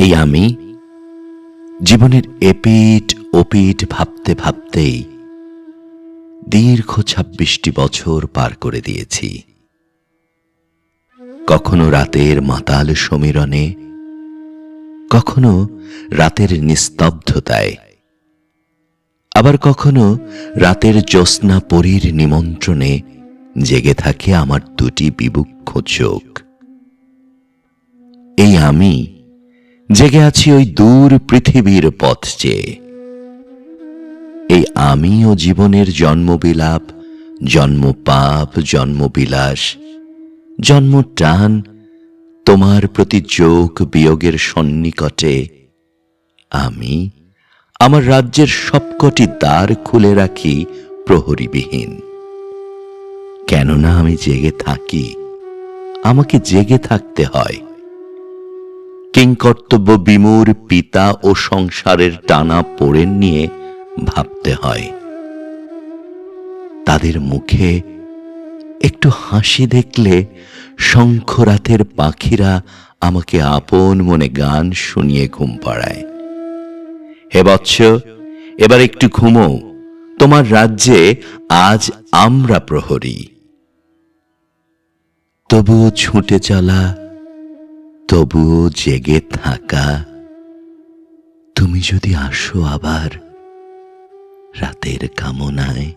এই আমি জীবনের এপিট ওপিট ভাবতে ভাবতেই দীর্ঘ ছাব্বিশটি বছর পার করে দিয়েছি। কখনো রাতের মাতাল সমীরণে, কখনো রাতের নিস্তব্ধতায়, আবার কখনো রাতের জ্যোৎস্না পরীর নিমন্ত্রণে জেগে থাকে আমার দুটি বিবুক্ষ চোখ এই আমি জেগে আছি ওই দূর পৃথিবীর পথ চেয়ে এই আমি ও জীবনের জন্মবিলাপ জন্ম পাপ জন্মবিলাস জন্ম টান তোমার প্রতি যোগ বিয়োগের সন্নিকটে। আমি আমার রাজ্যের সবকটি দ্বার খুলে রাখি প্রহরীবিহীন। কেননা আমি জেগে থাকি, আমাকে জেগে থাকতে হয়। কিংকর্তব্য বিমূর পিতা ও সংসারের টানা পড়ে নিয়ে ভাবতে হয়। তাদের মুখে একটু হাসি দেখলে শঙ্খরাতের পাখিরা আমাকে আপন মনে গান শুনিয়ে ঘুম পাড়ায়। হে বৎস, এবার একটু ঘুমো। তোমার রাজ্যে আজ আমরা প্রহরী। তবুও ছুটে চলা তবুও জেগে থাকা। তুমি যদি আসো আবার রাতের কামনায়।